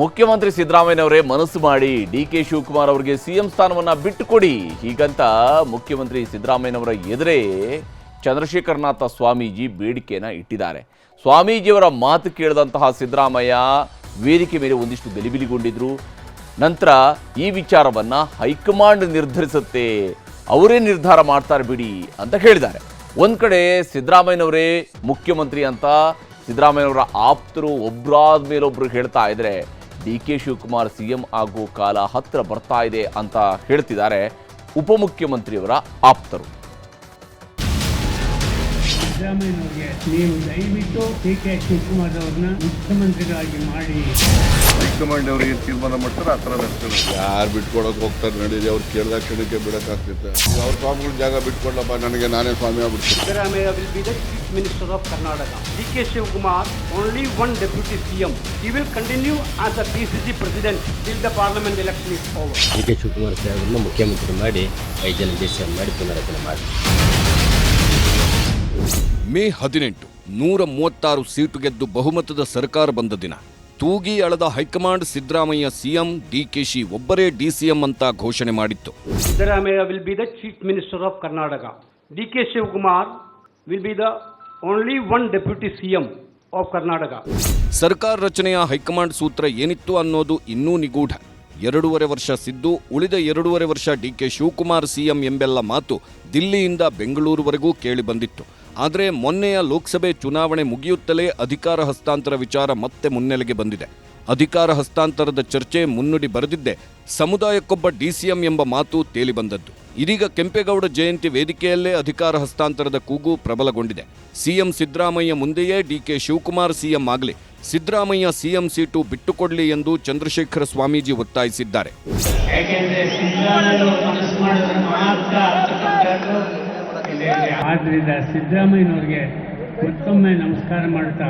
ಮುಖ್ಯಮಂತ್ರಿ ಸಿದ್ದರಾಮಯ್ಯನವರೇ ಮನಸ್ಸು ಮಾಡಿ ಡಿ ಕೆ ಶಿವಕುಮಾರ್ ಅವರಿಗೆ ಸಿಎಂ ಸ್ಥಾನವನ್ನ ಬಿಟ್ಟುಕೊಡಿ. ಹೀಗಂತ ಮುಖ್ಯಮಂತ್ರಿ ಸಿದ್ದರಾಮಯ್ಯನವರ ಎದುರೇ ಚಂದ್ರಶೇಖರನಾಥ ಸ್ವಾಮೀಜಿ ಬೇಡಿಕೆಯನ್ನು ಇಟ್ಟಿದ್ದಾರೆ. ಸ್ವಾಮೀಜಿಯವರ ಮಾತು ಕೇಳಿದಂತಹ ಸಿದ್ದರಾಮಯ್ಯ ವೇದಿಕೆ ಮೇಲೆ ಒಂದಿಷ್ಟು ಗಲಿಬಿಲಿಗೊಂಡಿದ್ರು. ನಂತರ ಈ ವಿಚಾರವನ್ನ ಹೈಕಮಾಂಡ್ ನಿರ್ಧರಿಸುತ್ತೆ, ಅವರೇ ನಿರ್ಧಾರ ಮಾಡ್ತಾರೆ ಬಿಡಿ ಅಂತ ಹೇಳಿದ್ದಾರೆ. ಒಂದು ಕಡೆ ಸಿದ್ದರಾಮಯ್ಯನವರೇ ಮುಖ್ಯಮಂತ್ರಿ ಅಂತ ಸಿದ್ದರಾಮಯ್ಯನವರ ಆಪ್ತರು ಒಬ್ಬರಾದ ಮೇಲೊಬ್ಬರು ಹೇಳ್ತಾ ಇದ್ರೆ ಡಿ ಕೆ ಶಿವಕುಮಾರ್ ಸಿಎಂ ಆಗೋ ಕಾಲ ಹತ್ತಿರ ಬರ್ತಾ ಇದೆ ಅಂತ ಹೇಳ್ತಿದ್ದಾರೆ ಉಪಮುಖ್ಯಮಂತ್ರಿಯವರ ಆಪ್ತರು. ಸಿದ್ದರಾಮಯ್ಯನವರಿಗೆ ನೀವು ದಯವಿಟ್ಟು ಡಿ ಕೆ ಶಿವಕುಮಾರ್ ಅವ್ರನ್ನ ಮುಖ್ಯಮಂತ್ರಿಗಳಾಗಿ ಮಾಡಿ. ಹೈಕಮಾಂಡ್ ಅವರಿಗೆ ಏನು ತೀರ್ಮಾನ ಮಾಡ್ತಾರೆ ಆ ಥರ ನಡೆಸ್ತಾರೆ ಯಾರು ಬಿಟ್ಕೊಡೋಕೆ ಹೋಗ್ತಾರೆ ನಡೀರಿ ಅವ್ರು ಕೇಳಿದ ಕ್ಷಣಕ್ಕೆ ಬಿಡೋಕ್ಕಾಗ್ತಿತ್ತು. ಅವ್ರ ಸ್ವಾಮಿಗಳ ಜಾಗ ಬಿಟ್ಕೊಡಲಪ್ಪ ನನಗೆ ನಾನೇ ಸ್ವಾಮಿ ಆಗ್ಬಿಡ್ತೀನಿ. Siddaramaiah will be the chief minister of Karnataka D K Shivakumar only one deputy C M he will continue as a P C C president till the parliament election is over D K Shivakumar ಸಾಹೇಬರನ್ನು ಮುಖ್ಯಮಂತ್ರಿ ಮಾಡಿ ಐದು ಜನ ದೇಶ ಮಾಡಿ ಪುನರಚನೆ ಮಾಡಿ. ಮೇ ಹದಿನೆಂಟು ನೂರ ಮೂವತ್ತಾರು ಸೀಟು ಗೆದ್ದು ಬಹುಮತದ ಸರ್ಕಾರ ಬಂದ ದಿನ. ತೂಗಿ ಅಳದ high command Siddaramaiah CM DKShi ಒಬ್ಬರೇ ಡಿಸಿಎಂ ಅಂತ ಘೋಷಣೆ ಮಾಡಿತ್ತು. Siddaramaiah will be the chief minister of Karnataka D K Shivakumar will be the only one deputy CM of Karnataka ಸರ್ಕಾರ ರಚನೆಯ ಹೈಕಮಾಂಡ್ ಸೂತ್ರ ಏನಿತ್ತು ಅನ್ನೋದು ಇನ್ನೂ ನಿಗೂಢ. ಎರಡೂವರೆ ವರ್ಷ ಸಿದ್ದು ಉಳಿದ ಎರಡೂವರೆ ವರ್ಷ ಡಿ ಕೆ ಶಿವಕುಮಾರ್ ಸಿಎಂ ಎಂಬೆಲ್ಲ ಮಾತು ದಿಲ್ಲಿಯಿಂದ ಬೆಂಗಳೂರುವರೆಗೂ ಕೇಳಿ ಬಂದಿತ್ತು. ಆದರೆ ಮೊನ್ನೆಯ ಲೋಕಸಭೆ ಚುನಾವಣೆ ಮುಗಿಯುತ್ತಲೇ ಅಧಿಕಾರ ಹಸ್ತಾಂತರ ವಿಚಾರ ಮತ್ತೆ ಮುನ್ನೆಲೆಗೆ ಬಂದಿದೆ. ಅಧಿಕಾರ ಹಸ್ತಾಂತರದ ಚರ್ಚೆ ಮುನ್ನುಡಿ ಬರೆದಿದ್ದೆ. ಸಮುದಾಯಕ್ಕೊಬ್ಬ ಡಿಸಿಎಂ ಎಂಬ ಮಾತು ತೇಲಿ ಬಂದದ್ದು. ಇದೀಗ ಕೆಂಪೇಗೌಡ ಜಯಂತಿ ವೇದಿಕೆಯಲ್ಲೇ ಅಧಿಕಾರ ಹಸ್ತಾಂತರದ ಕೂಗು ಪ್ರಬಲಗೊಂಡಿದೆ. ಸಿಎಂ ಸಿದ್ದರಾಮಯ್ಯ ಮುಂದೆಯೇ ಡಿಕೆ ಶಿವಕುಮಾರ್ ಸಿಎಂ ಆಗಲಿ. ಸಿದ್ದರಾಮಯ್ಯ ಸಿಎಂ ಸೀಟು ಬಿಟ್ಟುಕೊಡಲಿ ಎಂದು ಚಂದ್ರಶೇಖರ ಸ್ವಾಮೀಜಿ ಒತ್ತಾಯಿಸಿದ್ದಾರೆ. ಆದ್ರಿಂದ ಸಿದ್ದರಾಮಯ್ಯನವ್ರಿಗೆ ಮತ್ತೊಮ್ಮೆ ನಮಸ್ಕಾರ ಮಾಡ್ತಾ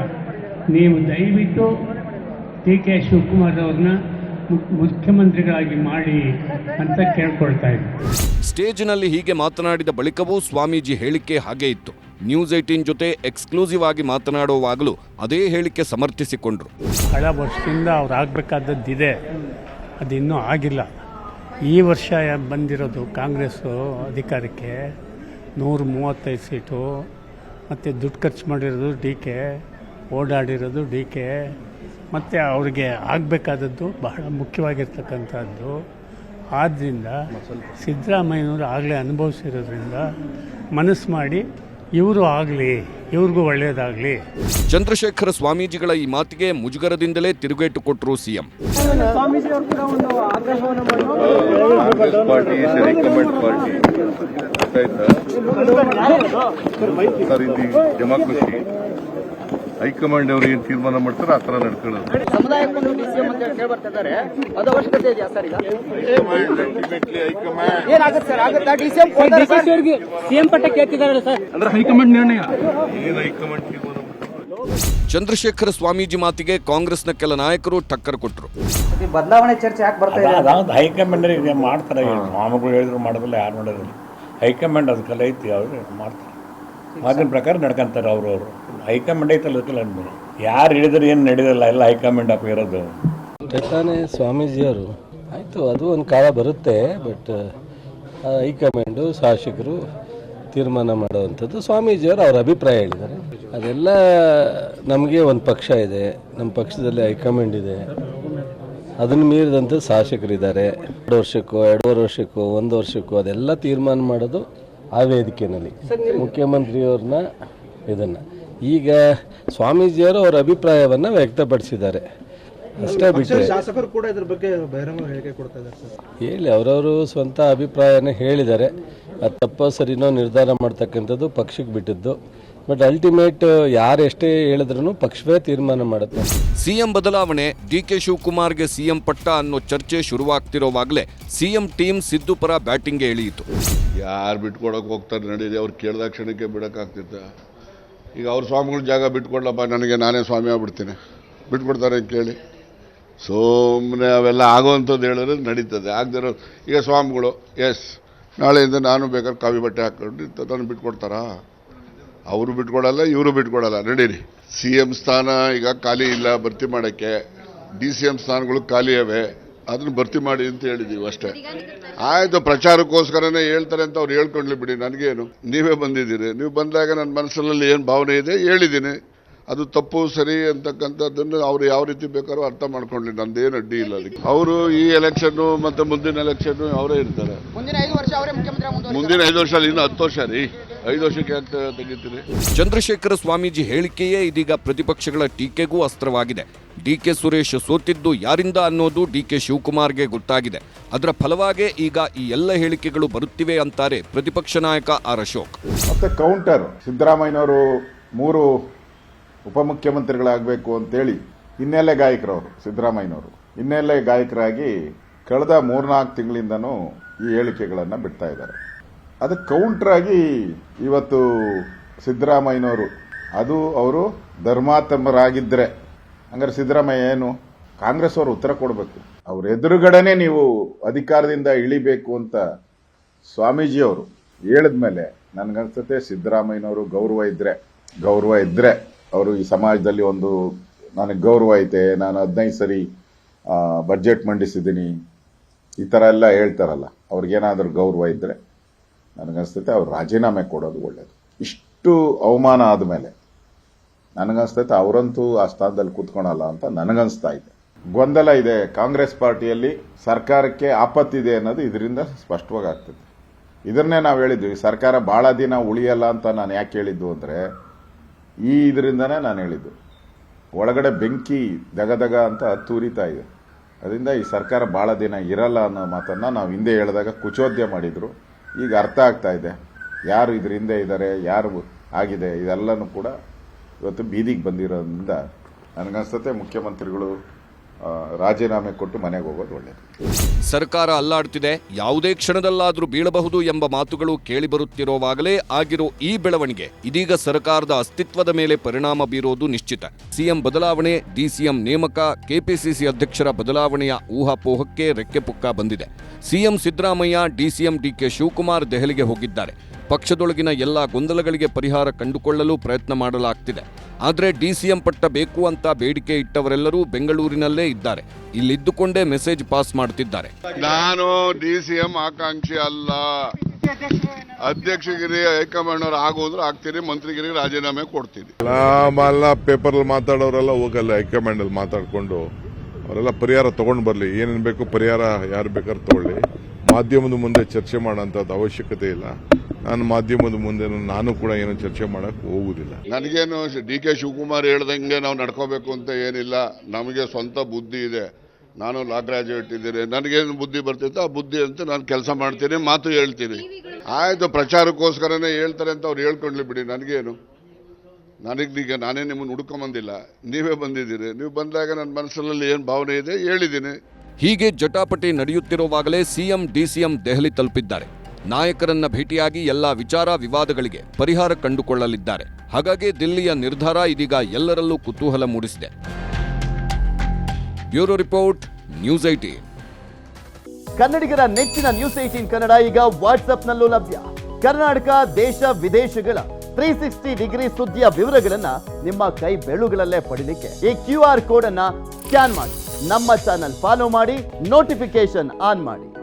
ನೀವು ದಯವಿಟ್ಟು ಡಿ ಕೆ ಶಿವಕುಮಾರ್ ಅವ್ರನ್ನ ಮುಖ್ಯಮಂತ್ರಿಗಳಾಗಿ ಮಾಡಿ ಅಂತ ಕೇಳ್ಕೊಳ್ತಾ ಇದ್ದೀನಿ ಸ್ಟೇಜ್ನಲ್ಲಿ ಹೀಗೆ ಮಾತನಾಡಿದ ಬಳಿಕವೂ ಸ್ವಾಮೀಜಿ ಹೇಳಿಕೆ ಹಾಗೆ ಇತ್ತು. ನ್ಯೂಸ್ ಏಟೀನ್ ಜೊತೆ ಎಕ್ಸ್ಕ್ಲೂಸಿವ್ ಆಗಿ ಮಾತನಾಡುವಾಗಲೂ ಅದೇ ಹೇಳಿಕೆ ಸಮರ್ಥಿಸಿಕೊಂಡ್ರು. ಹಳ ವರ್ಷದಿಂದ ಅವ್ರು ಆಗಬೇಕಾದದ್ದಿದೆ. ಅದು ಇನ್ನೂ ಆಗಿಲ್ಲ. ಈ ವರ್ಷ ಬಂದಿರೋದು ಕಾಂಗ್ರೆಸ್ಸು ಅಧಿಕಾರಕ್ಕೆ ನೂರ ಮೂವತ್ತೈದು ಸೀಟು, ಮತ್ತು ದುಡ್ಡು ಖರ್ಚು ಮಾಡಿರೋದು ಡಿ ಕೆ, ಓಡಾಡಿರೋದು ಡಿ ಕೆ, ಮತ್ತು ಅವ್ರಿಗೆ ಆಗಬೇಕಾದದ್ದು ಬಹಳ ಮುಖ್ಯವಾಗಿರ್ತಕ್ಕಂಥದ್ದು. ಆದ್ದರಿಂದ ಸಿದ್ದರಾಮಯ್ಯನವರು ಆಗಲೇ ಅನುಭವಿಸಿರೋದ್ರಿಂದ ಮನಸ್ಸು ಮಾಡಿ ಇವರು ಆಗಲಿ ಇವ್ರಿಗೂ ಒಳ್ಳೆಯದಾಗಲಿ ಚಂದ್ರಶೇಖರ ಸ್ವಾಮೀಜಿಗಳ ಈ ಮಾತಿಗೆ ಮುಜುಗರದಿಂದಲೇ ತಿರುಗೇಟು ಕೊಟ್ಟರು ಸಿಎಂ ಪಾರ್ಟಿ ಹೈಕಮಾಂಡ್ ಅವರು ಏನ್ ತೀರ್ಮಾನ ಮಾಡ್ತಾರೆ ಆ ಥರ ನಡ್ಕೊಳ್ಳೋದು. ಏನು ಹೈಕಮಾಂಡ್ ತೀರ್ಮಾನ ಚಂದ್ರಶೇಖರ ಸ್ವಾಮೀಜಿ ಮಾತಿಗೆ ಕಾಂಗ್ರೆಸ್ನ ಕೆಲ ನಾಯಕರು ಟಕ್ಕರ್ ಕೊಟ್ಟರು ಬದಲಾವಣೆ ಚರ್ಚೆ ಯಾಕೆ ಬರ್ತಾ ಇದೆ? ಹೈಕಮಾಂಡ್ ಮಾಡ್ತಾರೆ. ಮಾಮಗಳು ಹೇಳಿದ್ರು ಮಾಡೋದಿಲ್ಲ ಯಾರು ಮಾಡೋದಿಲ್ಲ. ಹೈಕಮಾಂಡ್ ಅದಕ್ಕೆಲ್ಲ ಐತಿ ಅವರು ಮಾಡ್ತಾರೆ. ಆಗಿನ ಪ್ರಕಾರ ನಡ್ಕೊಂತಾರೆ ಅವರು ಅವರು. ಹೈಕಮಾಂಡ್ ಐತಲ್ಲ ಅದಕ್ಕೆಲ್ಲ ಅನ್ಬೋದು ಯಾರು ಹೇಳಿದ್ರೆ ಏನು ನಡೆಯೋದಿಲ್ಲ ಎಲ್ಲ ಹೈಕಮಾಂಡ್ ಅಪ್ಪ ಇರೋದು. ತಾನೇ ಸ್ವಾಮೀಜಿಯವರು. ಆಯಿತು ಅದು ಒಂದು ಕಾಲ ಬರುತ್ತೆ ಬಟ್ ಹೈಕಮಾಂಡು ಶಾಸಕರು ತೀರ್ಮಾನ ಮಾಡುವಂಥದ್ದು ಸ್ವಾಮೀಜಿಯವರು ಅವ್ರ ಅಭಿಪ್ರಾಯ ಹೇಳಿದ್ದಾರೆ. ಅದೆಲ್ಲ ನಮಗೆ ಒಂದು ಪಕ್ಷ ಇದೆ ನಮ್ಮ ಪಕ್ಷದಲ್ಲಿ ಹೈಕಮಾಂಡ್ ಇದೆ. ಅದನ್ನು ಮೀರಿದಂತೆ ಶಾಸಕರಿದ್ದಾರೆ. ಎರಡು ವರ್ಷಕ್ಕೋ ಎರಡೂವರೆ ವರ್ಷಕ್ಕೋ ಒಂದು ವರ್ಷಕ್ಕೋ ಅದೆಲ್ಲ ತೀರ್ಮಾನ ಮಾಡೋದು ಆ ವೇದಿಕೆಯಲ್ಲಿ ಮುಖ್ಯಮಂತ್ರಿಯವ್ರನ್ನ ಇದನ್ನು. ಈಗ ಸ್ವಾಮೀಜಿಯವರು ಅವರ ಅಭಿಪ್ರಾಯವನ್ನು ವ್ಯಕ್ತಪಡಿಸಿದ್ದಾರೆ. ಅಷ್ಟೇ ಬಿಟ್ಟರೆ ಶಾಸಕರು ಕೂಡ ಇದ್ರ ಬಗ್ಗೆ ಬಹಿರಂಗ ಹೇಳಿಕೆ ಕೊಡ್ತಾ ಇದ್ದಾರೆ ಹೇಳಿ ಅವರವರು ಸ್ವಂತ ಅಭಿಪ್ರಾಯನ ಹೇಳಿದ್ದಾರೆ. ಅದು ತಪ್ಪೋ ಸರಿನೋ ನಿರ್ಧಾರ ಮಾಡ್ತಕ್ಕಂಥದ್ದು ಪಕ್ಷಕ್ಕೆ ಬಿಟ್ಟಿದ್ದು. ಬಟ್ ಅಲ್ಟಿಮೇಟ್ ಯಾರು ಎಷ್ಟೇ ಹೇಳಿದ್ರು ಪಕ್ಷವೇ ತೀರ್ಮಾನ ಮಾಡುತ್ತೆ. ಸಿಎಂ ಬದಲಾವಣೆ ಡಿ ಕೆ ಶಿವಕುಮಾರ್ಗೆ ಸಿಎಂ ಪಟ್ಟ ಅನ್ನೋ ಚರ್ಚೆ ಶುರುವಾಗ್ತಿರೋವಾಗಲೇ ಸಿಎಂ ಟೀಮ್ ಸಿದ್ದು ಪರ ಬ್ಯಾಟಿಂಗ್ಗೆ ಇಳಿಯಿತು. ಯಾರು ಬಿಟ್ಕೊಡೋಕೆ ಹೋಗ್ತಾರೆ ನಡೀರಿ ಅವ್ರು ಕೇಳಿದ ಕ್ಷಣಕ್ಕೆ ಬಿಡೋಕ್ಕಾಗ್ತಿತ್ತ. ಈಗ ಅವ್ರ ಸ್ವಾಮಿಗಳು ಜಾಗ ಬಿಟ್ಕೊಡ್ಲಪ್ಪ ನನಗೆ ನಾನೇ ಸ್ವಾಮಿ ಆಗ್ಬಿಡ್ತೀನಿ. ಬಿಟ್ಕೊಡ್ತಾರೆ ಅಂತ ಕೇಳಿ. ಸುಮ್ಮನೆ ಅವೆಲ್ಲ ಆಗೋವಂಥದ್ದು ಹೇಳಿದ್ರೆ ನಡೀತದೆ. ಆಗದಿರೋ ಈಗ ಸ್ವಾಮಿಗಳು ಎಸ್ ನಾಳೆಯಿಂದ ನಾನು ಬೇಕಾದ್ರೆ ಕಾವಿ ಬಟ್ಟೆ ಹಾಕೊಂಡು ನಾನು ಬಿಟ್ಕೊಡ್ತಾರಾ? ಅವರು ಬಿಟ್ಕೊಡಲ್ಲ ಇವರು ಬಿಟ್ಕೊಡಲ್ಲ. ನಡೀರಿ. ಸಿ ಎಂ ಸ್ಥಾನ ಈಗ ಖಾಲಿ ಇಲ್ಲ ಭರ್ತಿ ಮಾಡೋಕ್ಕೆ. ಡಿ ಸಿ ಎಂ ಸ್ಥಾನಗಳು ಖಾಲಿಯವೆ ಅದನ್ನು ಭರ್ತಿ ಮಾಡಿ ಅಂತ ಹೇಳಿದೀವಿ ಅಷ್ಟೇ. ಆಯಿತು ಪ್ರಚಾರಕ್ಕೋಸ್ಕರನೇ ಹೇಳ್ತಾರೆ ಅಂತ ಅವ್ರು ಹೇಳ್ಕೊಂಡ್ಲಿ ಬಿಡಿ ನನಗೇನು. ನೀವೇ ಬಂದಿದ್ದೀರಿ. ನೀವು ಬಂದಾಗ ನನ್ನ ಮನಸ್ಸಿನಲ್ಲಿ ಏನು ಭಾವನೆ ಇದೆ ಹೇಳಿದ್ದೀನಿ. ಅದು ತಪ್ಪು ಸರಿ ಅಂತಕ್ಕಂಥದ್ದನ್ನು ಅವ್ರು ಯಾವ ರೀತಿ ಬೇಕಾದ್ರೂ ಅರ್ಥ ಮಾಡ್ಕೊಂಡ್ಲಿ. ನಂದೇನು ಅಡ್ಡಿ ಇಲ್ಲ ಅದಕ್ಕೆ. ಅವರು ಈ ಎಲೆಕ್ಷನ್ನು ಮತ್ತು ಮುಂದಿನ ಎಲೆಕ್ಷನ್ನು ಅವರೇ ಇರ್ತಾರೆ. ಮುಂದಿನ ಐದು ವರ್ಷ ಅವರೇ ಮುಖ್ಯಮಂತ್ರಿ ಮುಂದಿನ ಐದು ವರ್ಷ ಅಲ್ಲ ಇನ್ನು ಹತ್ತು ವರ್ಷ ರೀ. ಐದು ವರ್ಷಕ್ಕೆ ಅಂತ ತೆಗಿತೀರಿ ಚಂದ್ರಶೇಖರ ಸ್ವಾಮೀಜಿ ಹೇಳಿಕೆಯೇ ಇದೀಗ ಪ್ರತಿಪಕ್ಷಗಳ ಟೀಕೆಗೂ ಅಸ್ತ್ರವಾಗಿದೆ. ಡಿ ಕೆ ಸುರೇಶ್ ಸೋತಿದ್ದು ಯಾರಿಂದ ಅನ್ನೋದು ಡಿ ಕೆ ಶಿವಕುಮಾರ್ಗೆ ಗೊತ್ತಾಗಿದೆ. ಅದರ ಫಲವಾಗೇ ಈಗ ಈ ಎಲ್ಲ ಹೇಳಿಕೆಗಳು ಬರುತ್ತಿವೆ ಅಂತಾರೆ ಪ್ರತಿಪಕ್ಷ ನಾಯಕ ಆರ್ ಅಶೋಕ್. ಮತ್ತೆ ಕೌಂಟರ್ ಸಿದ್ದರಾಮಯ್ಯನವರು ಮೂರು ಉಪಮುಖ್ಯಮಂತ್ರಿಗಳಾಗಬೇಕು ಅಂತೇಳಿ ಹಿನ್ನೆಲೆ ಗಾಯಕರವರು ಸಿದ್ದರಾಮಯ್ಯನವರು. ಹಿನ್ನೆಲೆ ಗಾಯಕರಾಗಿ ಕಳೆದ ಮೂರ್ನಾಲ್ಕು ತಿಂಗಳಿಂದನೂ ಈ ಹೇಳಿಕೆಗಳನ್ನು ಬಿಡ್ತಾ ಇದ್ದಾರೆ. ಅದಕ್ಕೆ ಕೌಂಟರ್ ಆಗಿ ಇವತ್ತು ಸಿದ್ದರಾಮಯ್ಯನವರು, ಅದು ಅವರು ಧರ್ಮಾತಮರಾಗಿದ್ದರೆ ಹಂಗಾರೆ ಸಿದ್ದರಾಮಯ್ಯ ಏನು? ಕಾಂಗ್ರೆಸ್ ಅವರು ಉತ್ತರ ಕೊಡಬೇಕು. ಅವ್ರ ಎದುರುಗಡೆನೆ ನೀವು ಅಧಿಕಾರದಿಂದ ಇಳಿಬೇಕು ಅಂತ ಸ್ವಾಮೀಜಿಯವರು ಹೇಳಿದ್ಮೇಲೆ ನನಗನ್ಸುತ್ತೆ ಸಿದ್ದರಾಮಯ್ಯನವರು ಗೌರವ ಇದ್ರೆ ಗೌರವ ಇದ್ರೆ ಅವರು ಈ ಸಮಾಜದಲ್ಲಿ ಒಂದು ನನಗೆ ಗೌರವ ಐತೆ, ನಾನು ಹದಿನೈದು ಸರಿ ಬಜೆಟ್ ಮಂಡಿಸಿದ್ದೀನಿ. ಈ ಥರ ಎಲ್ಲ ಹೇಳ್ತಾರಲ್ಲ, ಅವ್ರಿಗೇನಾದರೂ ಗೌರವ ಇದ್ರೆ. ನನಗನ್ಸುತ್ತೆ ಅವ್ರು ರಾಜೀನಾಮೆ ಕೊಡೋದು ಒಳ್ಳೇದು. ಇಷ್ಟು ಅವಮಾನ ಆದಮೇಲೆ ನನಗನ್ಸ್ತೈತೆ ಅವರಂತೂ ಆ ಸ್ಥಾನದಲ್ಲಿ ಕೂತ್ಕೊಳಲ್ಲ ಅಂತ ನನಗನ್ಸ್ತಾ ಇದೆ. ಗೊಂದಲ ಇದೆ ಕಾಂಗ್ರೆಸ್ ಪಾರ್ಟಿಯಲ್ಲಿ ಸರ್ಕಾರಕ್ಕೆ ಆಪತ್ತಿದೆ ಅನ್ನೋದು ಇದರಿಂದ ಸ್ಪಷ್ಟವಾಗಿ ಆಗ್ತದೆ ಇದನ್ನೇ ನಾವು ಹೇಳಿದ್ವಿ ಸರ್ಕಾರ ಬಹಳ ದಿನ ಉಳಿಯಲ್ಲ ಅಂತ ನಾನು ಯಾಕೆ ಹೇಳಿದ್ದು ಅಂದರೆ ಈ ಇದರಿಂದನೇ ನಾನು ಹೇಳಿದ್ದು. ಒಳಗಡೆ ಬೆಂಕಿ ದಗದಗ ಅಂತ ತೂರಿತಾ ಇದೆ. ಅದರಿಂದ ಈ ಸರ್ಕಾರ ಬಹಳ ದಿನ ಇರಲ್ಲ ಅನ್ನೋ ಮಾತನ್ನು ನಾವು ಹಿಂದೆ ಹೇಳಿದಾಗ ಕುಚೋದ್ಯ ಮಾಡಿದ್ರು. ಈಗ ಅರ್ಥ ಆಗ್ತಾ ಇದೆ. ಯಾರು ಇದ್ರ ಹಿಂದೆ ಇದ್ದಾರೆ, ಯಾರು ಆಗಿದೆ, ಇದೆಲ್ಲನೂ ಕೂಡ ಇವತ್ತು ಬೀದಿಗೆ ಬಂದಿರೋದ್ರಿಂದ ನನಗನ್ಸುತ್ತೆ ಮುಖ್ಯಮಂತ್ರಿಗಳು ರಾಜೀನಾಮೆ ಕೊಟ್ಟು ಮನೆಗೆ ಹೋಗೋದು ಒಳ್ಳೆಯದು ಸರ್ಕಾರ ಅಲ್ಲಾಡ್ತಿದೆ, ಯಾವುದೇ ಕ್ಷಣದಲ್ಲಾದರೂ ಬೀಳಬಹುದು ಎಂಬ ಮಾತುಗಳು ಕೇಳಿಬರುತ್ತಿರುವಾಗಲೇ ಆಗಿರೋ ಈ ಬೆಳವಣಿಗೆ, ಇದೀಗ ಸರ್ಕಾರದ ಅಸ್ತಿತ್ವದ ಮೇಲೆ ಪರಿಣಾಮ ಬೀರೋದು ನಿಶ್ಚಿತ. ಸಿಎಂ ಬದಲಾವಣೆ, ಡಿಸಿಎಂ ನೇಮಕ, ಕೆಪಿಸಿಸಿ ಅಧ್ಯಕ್ಷರ ಬದಲಾವಣೆಯ ಊಹಾಪೋಹಕ್ಕೆ ರೆಕ್ಕೆ ಪುಕ್ಕ ಬಂದಿದೆ. CM Siddaramaiah, DCM DK Shivakumar ದೆಹಲಿಗೆ ಹೋಗಿದ್ದಾರೆ. ಪಕ್ಷದೊಳಗಿನ ಎಲ್ಲ ಗೊಂದಲಗಳಿಗೆ ಪರಿಹಾರ ಕಂಡುಕೊಳ್ಳಲು ಪ್ರಯತ್ನ ಮಾಡಲಾಗ್ತಿದೆ. ಆದರೆ ಡಿಸಿಎಂ ಪಟ್ಟ ಬೇಕು ಅಂತ ಬೇಡಿಕೆ ಇಟ್ಟವರೆಲ್ಲರೂ ಬೆಂಗಳೂರಿನಲ್ಲೇ ಇದ್ದಾರೆ. ಇಲ್ಲಿದ್ದುಕೊಂಡೇ ಮೆಸೇಜ್ ಪಾಸ್ ಮಾಡುತ್ತಿದ್ದಾರೆ ನಾನು ಡಿ ಸಿ ಎಂ ಆಕಾಂಕ್ಷಿ ಅಲ್ಲ. ಅಧ್ಯಕ್ಷಗಿರಿ ಹೈಕಮಾಂಡ್ ಅವ್ರು ಆಗೋದ್ರೆ ಆಗ್ತೀರಿ ಮಂತ್ರಿಗಿರಿ ರಾಜೀನಾಮೆ ಕೊಡ್ತೀನಿ. ಎಲ್ಲ ಪೇಪರ್ ಮಾತಾಡೋರೆಲ್ಲ ಹೋಗಲ್ಲ ಹೈಕಮಾಂಡ್ ಅಲ್ಲಿ ಮಾತಾಡ್ಕೊಂಡು. ಅವರೆಲ್ಲ ಪರಿಹಾರ ತಗೊಂಡು ಬರಲಿ ಏನೇನು ಬೇಕು ಪರಿಹಾರ ಯಾರು ಬೇಕಾದ್ರೂ ತಗೊಳ್ಳಿ. ಮಾಧ್ಯಮದ ಮುಂದೆ ಚರ್ಚೆ ಮಾಡೋಂಥದ್ದು ಅವಶ್ಯಕತೆ ಇಲ್ಲ. ನಾನು ಮಾಧ್ಯಮದ ಮುಂದೆ ನಾನು ಕೂಡ ಏನು ಚರ್ಚೆ ಮಾಡಕ್ಕೆ ಹೋಗುದಿಲ್ಲ. ನನಗೇನು ಡಿ ಕೆ ಶಿವಕುಮಾರ್ ಹೇಳ್ದಂಗೆ ನಾವು ನಡ್ಕೋಬೇಕು ಅಂತ ಏನಿಲ್ಲ. ನಮಗೆ ಸ್ವಂತ ಬುದ್ಧಿ ಇದೆ. ನಾನು ಲಾ ಗ್ರಾಜುಯೇಟ್ ಇದ್ದೀನಿ. ನನಗೇನು ಬುದ್ಧಿ ಬರ್ತಿತ್ತು ಆ ಬುದ್ಧಿ ಅಂತ ನಾನು ಕೆಲಸ ಮಾಡ್ತೀನಿ ಮಾತು ಹೇಳ್ತೀನಿ. ಆಯಿತು ಪ್ರಚಾರಕ್ಕೋಸ್ಕರನೇ ಹೇಳ್ತಾರೆ ಅಂತ ಅವ್ರು ಹೇಳ್ಕೊಂಡ್ಲಿ ಬಿಡಿ ನನಗೇನು. ನನಗೀಗ ನಾನೇ ನಿಮ್ಮನ್ನು ಹುಡ್ಕೊಂಬಂದಿಲ್ಲ ನೀವೇ ಬಂದಿದ್ದೀರಿ. ನೀವು ಬಂದಾಗ ನನ್ನ ಮನಸ್ಸಿನಲ್ಲಿ ಏನು ಭಾವನೆ ಇದೆ? ಹೇಳಿದ್ದೀನಿ. ಹೀಗೆ ಜಟಾಪಟಿ ನಡೆಯುತ್ತಿರುವಾಗಲೇ ಸಿಎಂ ಡಿಸಿಎಂ ದೆಹಲಿ ತಲುಪಿದ್ದಾರೆ. ನಾಯಕರನ್ನ ಭೇಟಿಯಾಗಿ ಎಲ್ಲ ವಿಚಾರ ವಿವಾದಗಳಿಗೆ ಪರಿಹಾರ ಕಂಡುಕೊಳ್ಳಲಿದ್ದಾರೆ. ಹಾಗಾಗಿ ದಿಲ್ಲಿಯ ನಿರ್ಧಾರ ಇದೀಗ ಎಲ್ಲರಲ್ಲೂ ಕುತೂಹಲ ಮೂಡಿಸಿದೆ. ಬ್ಯೂರೋ ರಿಪೋರ್ಟ್, ನ್ಯೂಸ್ ಐಟೀನ್ ಕನ್ನಡಿಗರ ನೆಚ್ಚಿನ ನ್ಯೂಸ್ ಏಟೀನ್ ಕನ್ನಡ ಈಗ ವಾಟ್ಸ್ಆಪ್ನಲ್ಲೂ ಲಭ್ಯ. ಕರ್ನಾಟಕ, ದೇಶ, ವಿದೇಶಗಳ ತ್ರೀ ಸಿಕ್ಸ್ಟಿ ಡಿಗ್ರಿ ಸುದ್ದಿಯ ವಿವರಗಳನ್ನ ನಿಮ್ಮ ಕೈ ಬೆಳುಗಳಲ್ಲೇ ಪಡಿಲಿಕ್ಕೆ ಈ ಕ್ಯೂ ಆರ್ ಕೋಡ್ ಅನ್ನ ಸ್ಕ್ಯಾನ್ ಮಾಡಿ. ನಮ್ಮ ಚಾನಲ್ ಫಾಲೋ ಮಾಡಿ ನೋಟಿಫಿಕೇಶನ್ ಆನ್ ಮಾಡಿ.